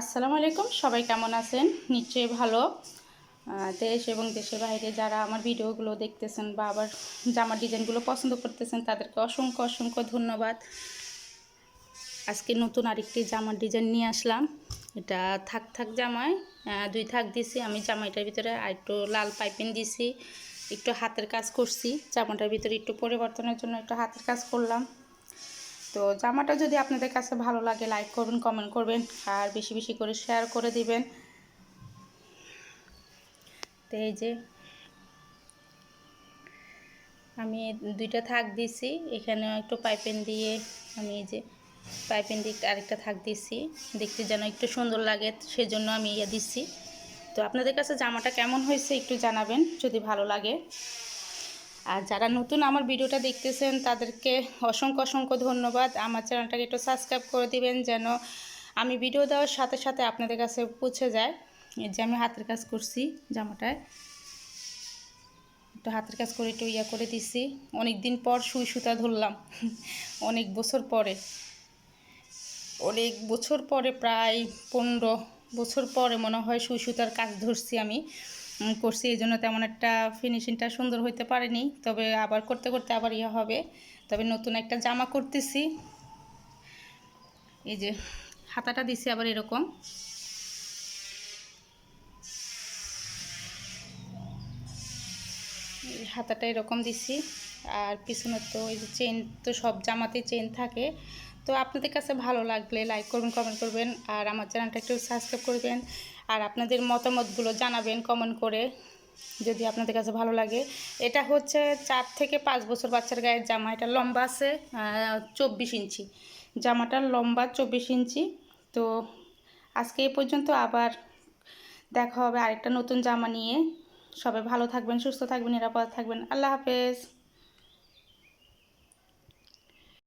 আসসালামু আলাইকুম, সবাই কেমন আছেন? নিশ্চয়ই ভালো। দেশ এবং দেশের বাইরে যারা আমার ভিডিওগুলো দেখতেছেন বা আবার জামার ডিজাইনগুলো পছন্দ করতেছেন, তাদেরকে অসংখ্য অসংখ্য ধন্যবাদ। আজকে নতুন আরেকটি জামার ডিজাইন নিয়ে আসলাম। এটা থাক থাক জামায় দুই থাক দিছি। আমি জামাইটার ভিতরে আর একটু লাল পাইপিং দিছি, একটু হাতের কাজ করছি। জামাটার ভিতরে একটু পরিবর্তনের জন্য একটু হাতের কাজ করলাম। তো জামাটা যদি আপনাদের কাছে ভালো লাগে লাইক করবেন কমেন্ট করবেন, আর বেশি বেশি করে শেয়ার করে দিবেন। তো এই যে আমি দুইটা থাক দিছি, এখানে একটু পাইপেন দিয়ে আমি এই যে পাইপেন দিয়ে আরেকটা থাক দিছি, দেখতে যেন একটু সুন্দর লাগে, সেজন্য আমি ইয়ে দিচ্ছি তো আপনাদের কাছে জামাটা কেমন হয়েছে একটু জানাবেন, যদি ভালো লাগে। আর যারা নতুন আমার ভিডিওটা দেখতেছেন, তাদেরকে অসংখ্য অসংখ্য ধন্যবাদ। আমার চ্যানেলটাকে একটু সাবস্ক্রাইব করে দিবেন যেন আমি ভিডিও দেওয়ার সাথে সাথে আপনাদের কাছে পৌঁছে যায়। এই যে আমি হাতের কাজ করছি জামাটায়। একটু হাতের কাজ করে একটু ইয়া করে দিছি। অনেক দিন পর সুই সুতা ধরলাম। অনেক বছর পরে। অনেক বছর পরে, প্রায় পনেরো বছর পরে মনে হয় সুই সুতার কাজ ধরছি আমি। করছি, এই জন্য তেমন একটা ফিনিশিংটা সুন্দর হইতে পারেনি। তবে আবার করতে করতে আবার ইয়ে হবে। তবে নতুন একটা জামা করতেছি। এই যে হাতাটা দিছি আবার এরকম। হাতাটা এরকম দিছি। আর পিছনে তো এই যে চেন তো সব জামাতে চেন থাকে। তো আপনাদের কাছে ভালো লাগলে লাইক করবেন কমেন্ট করবেন, আর আমার চ্যানেলটা একটু সাবস্ক্রাইব করবেন, আর আপনাদের মতামতগুলো জানাবেন কমেন্ট করে যদি আপনাদের কাছে ভালো লাগে। এটা হচ্ছে চার থেকে পাঁচ বছর বাচ্চার গায়ের জামা। এটা লম্বা আছে চব্বিশ ইঞ্চি। জামাটা লম্বা চব্বিশ ইঞ্চি। তো আজকে এই পর্যন্ত আবার দেখা হবে আরেকটা নতুন জামা নিয়ে। সবাই ভালো থাকবেন, সুস্থ থাকবেন, নিরাপদ থাকবেন। আল্লাহ হাফেজ।